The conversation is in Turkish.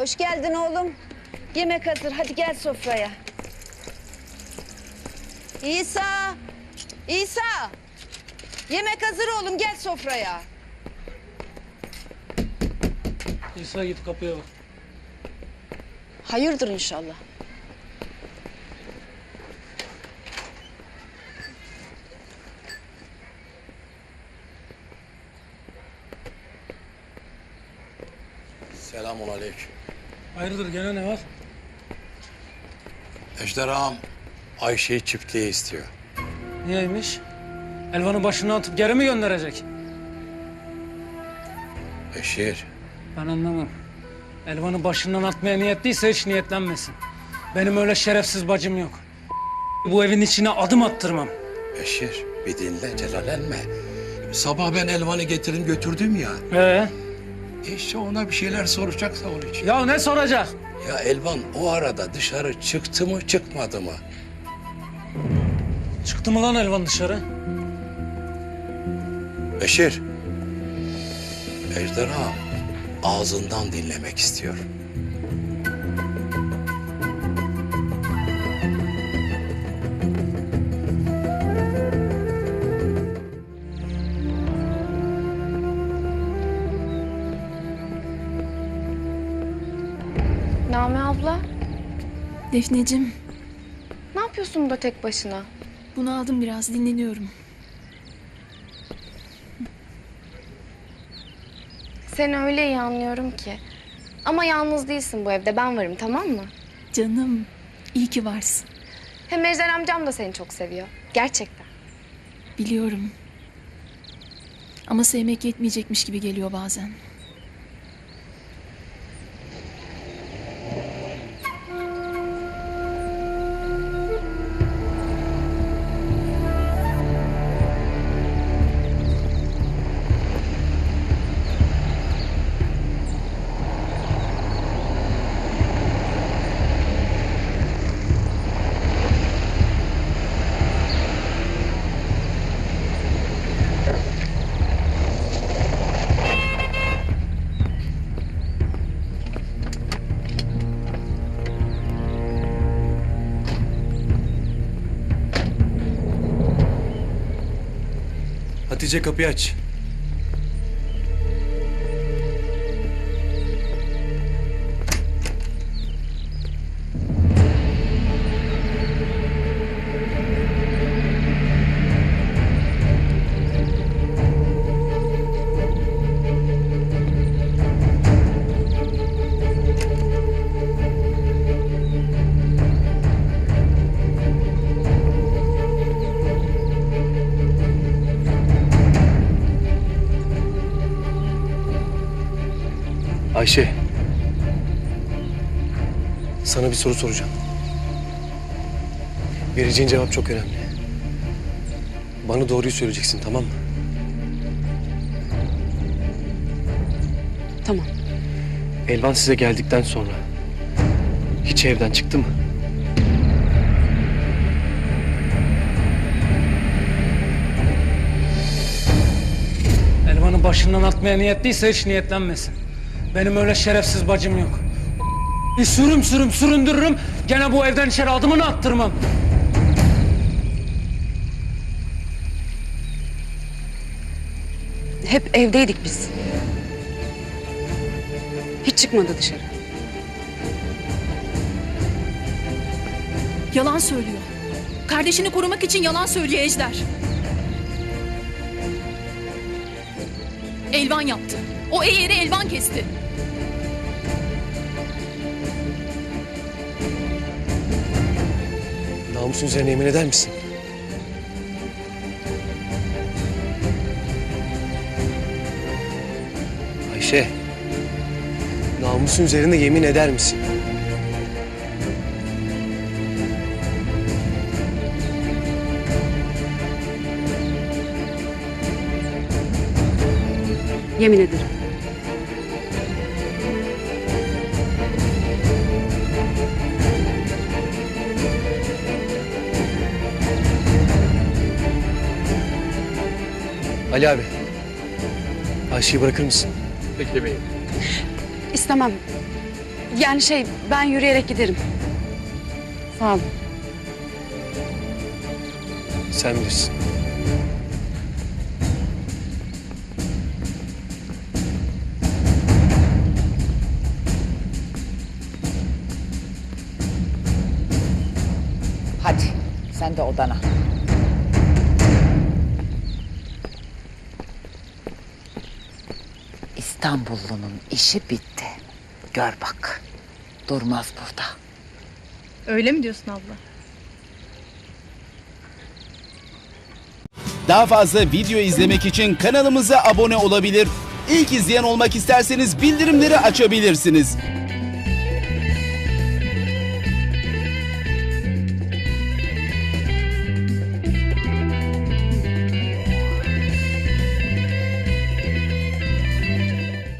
Hoş geldin oğlum. Yemek hazır. Hadi gel sofraya. İsa! İsa! Yemek hazır oğlum. Gel sofraya. İsa git kapıya bak. Hayırdır inşallah. Selamun aleyküm. Hayırdır gene ne var? Ejderham Ayşe'yi çiftliğe istiyor. Niyeymiş? Elvan'ı başına atıp geri mi gönderecek? Beşir, Ben anlamam. Elvan'ı başından atmaya niyetliyse hiç niyetlenmesin. Benim öyle şerefsiz bacım yok. Bu evin içine adım attırmam. Beşir bir dinle celallenme. Sabah ben Elvan'ı getirdim götürdüm ya. Ee? İşte ona bir şeyler soracaksa onun için. Ya ne soracak? Ya Elvan o arada dışarı çıktı mı çıkmadı mı? Çıktı mı lan Elvan dışarı? Beşir, Ejderham ağzından dinlemek istiyor. Name abla, Defneciğim, ne yapıyorsun burada tek başına? bunu aldım biraz dinleniyorum. Seni öyle iyi anlıyorum ki. Ama yalnız değilsin bu evde, ben varım tamam mı? Canım, iyi ki varsın. Hem Ejder amcam da seni çok seviyor. Gerçekten. Biliyorum. Ama sevmek yetmeyecekmiş gibi geliyor bazen. Hatice kapıyı aç. Ayşe. Sana bir soru soracağım. Vereceğin cevap çok önemli. Bana doğruyu söyleyeceksin tamam mı? Tamam. Elvan size geldikten sonra hiç evden çıktı mı? Elvan'ı başından atmaya niyetliyse hiç niyetlenmesin. Benim öyle şerefsiz bacım yok. Bir sürüm sürüm süründürürüm. Gene bu evden içeri adımını attırmam. Hep evdeydik biz. Hiç çıkmadı dışarı. Yalan söylüyor. Kardeşini korumak için yalan söylüyor Ejder. Elvan yaptı. O eğeri Elvan kesti. Namusun üzerine yemin eder misin? Ayşe. Namusun üzerine yemin eder misin? Yemin ederim. Ali abi. Ayşe'yi bırakır mısın? Peki beyim. İstemem. Yani şey ben yürüyerek giderim. Sağ olun. Sen bilirsin. Hadi sen de odana. İstanbullunun işi bitti. Gör bak. Durmaz burada. Öyle mi diyorsun abla? Daha fazla video izlemek için kanalımıza abone olabilir. İlk izleyen olmak isterseniz bildirimleri açabilirsiniz.